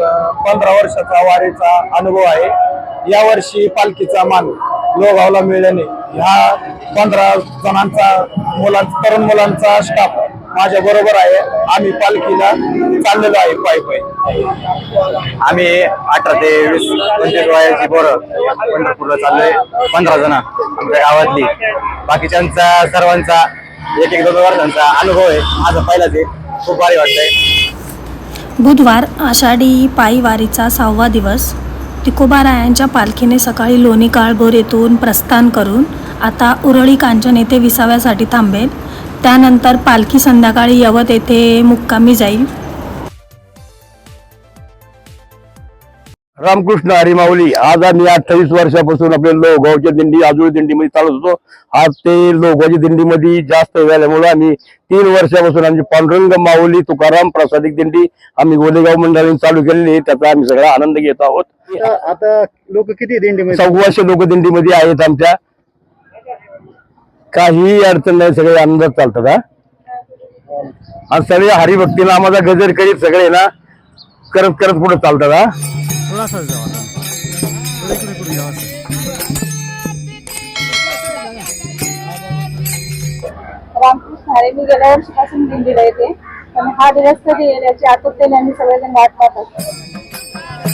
पंधरा वर्षाचा वारीचा अनुभव आहे. यावर्षी पालखीचा मान लोगावला मिळाल्याने ह्या पंधरा जणांचा मुलांचा तरुण मुलांचा स्टाफ माझ्या बरोबर आहे. आम्ही पालखीला चाललेलो आहे पायी पायी. आम्ही अठरा ते वीस पंचवीस वयाची पोरं पंढरपूरला चाललोय. पंधरा जण आमच्या गावातली. बाकीच्यांचा सर्वांचा एक एक दोन वर्षांचा अनुभव आहे. माझा पहिलाच आहे. खूप भारी वाटतंय. बुधवार आषाढी पायीवारीचा सहावा दिवस. तिकोबारायांच्या पालखीने सकाळी लोणी काळभोर येथून प्रस्थान करून आता उरळी कांचन येथे विसाव्यासाठी थांबेल. त्यानंतर पालखी संध्याकाळी यवत येथे मुक्कामी जाईल. रामकृष्ण हरिमाऊली. आज आम्ही अठ्ठावीस वर्षापासून आपल्या लोहगावच्या दिंडी आजुळी दिंडीमध्ये चालत होतो. आज ते लोहगावच्या दिंडीमध्ये जास्त झाल्यामुळे आम्ही तीन वर्षापासून आमची पांडुरंग माऊली तुकाराम प्रसादिक दिंडी आम्ही गोलेगाव मंडळाने चालू केलेली आहे. त्याचा आम्ही सगळा आनंद घेत आहोत. आता- लोक किती दिंडीमध्ये? सव्वाशे लोक दिंडीमध्ये आहेत आमच्या. काही अडचण नाही सगळे आनंदात चालतात हा. आणि सगळे हरिभक्ती नामाचा गजर करीत सगळे ना करत करत पुढे चालतात हा. रामकृष्ण हरे मी गेल्या वर्षीपासून दिंडीला येते. हा दिवस कधी येईल याची आतुरतेने आम्ही सगळेजण वाट पाहत असतो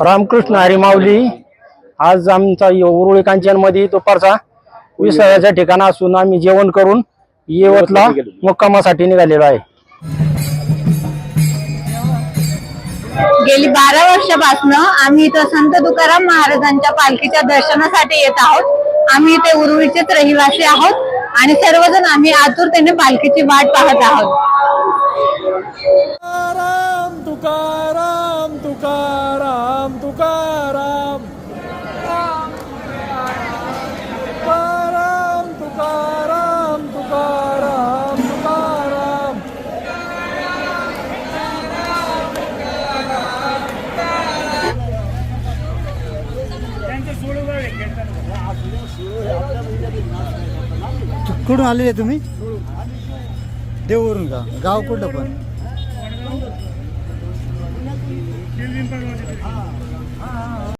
रामकृष्ण हरिमावली आज आमचा उरुळी कांचनमध्ये दुपारचा विसाव्याच्या ठिकाण असून आम्ही जेवण करून येवतला मुक्कामासाठी निघालेलो आहे. गेली बारा वर्षापासून आम्ही इथं संत तुकाराम महाराजांच्या पालखीच्या दर्शनासाठी येत आहोत. आम्ही इथे उरुळीचेच रहिवासी आहोत आणि सर्वजण आम्ही आतुरतेने पालखीची वाट पाहत आहोत. तुकाराम तुकाराम तुकाराम तुकाराम. कुठून आलेले तुम्ही? देऊवरून का? गाव कुठलं पण?